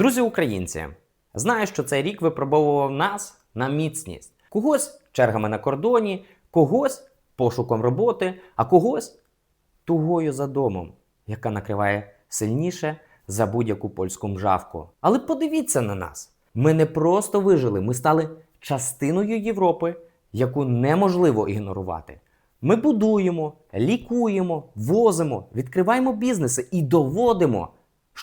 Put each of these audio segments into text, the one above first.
Друзі українці, знаю, що цей рік випробовував нас на міцність. Когось чергами на кордоні, когось пошуком роботи, а когось тугою за домом, яка накриває сильніше за будь-яку польську мжавку. Але подивіться на нас: ми не просто вижили, ми стали частиною Європи, яку неможливо ігнорувати. Ми будуємо, лікуємо, возимо, відкриваємо бізнеси і доводимо,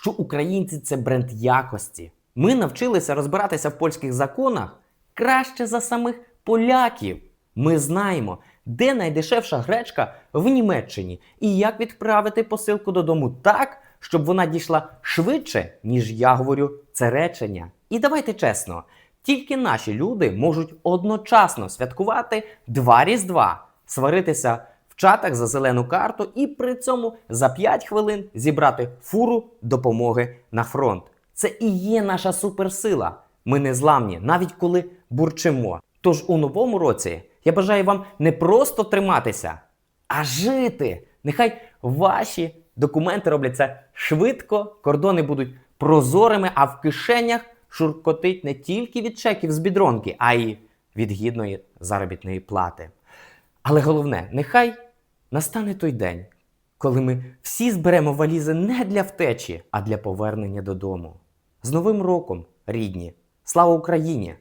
що українці це бренд якості. Ми навчилися розбиратися в польських законах краще за самих поляків. Ми знаємо, де найдешевша гречка в Німеччині і як відправити посилку додому так, щоб вона дійшла швидше, ніж я говорю це речення. І давайте чесно, тільки наші люди можуть одночасно святкувати два різдва, сваритися чатах за зелену карту і при цьому за 5 хвилин зібрати фуру допомоги на фронт. Це і є наша суперсила. Ми не зламні, навіть коли бурчимо. Тож у новому році я бажаю вам не просто триматися, а жити. Нехай ваші документи робляться швидко, кордони будуть прозорими, а в кишенях шуркотить не тільки від чеків з бідронки, а й від гідної заробітної плати. Але головне, нехай настане той день, коли ми всі зберемо валізи не для втечі, а для повернення додому. З Новим роком, рідні! Слава Україні!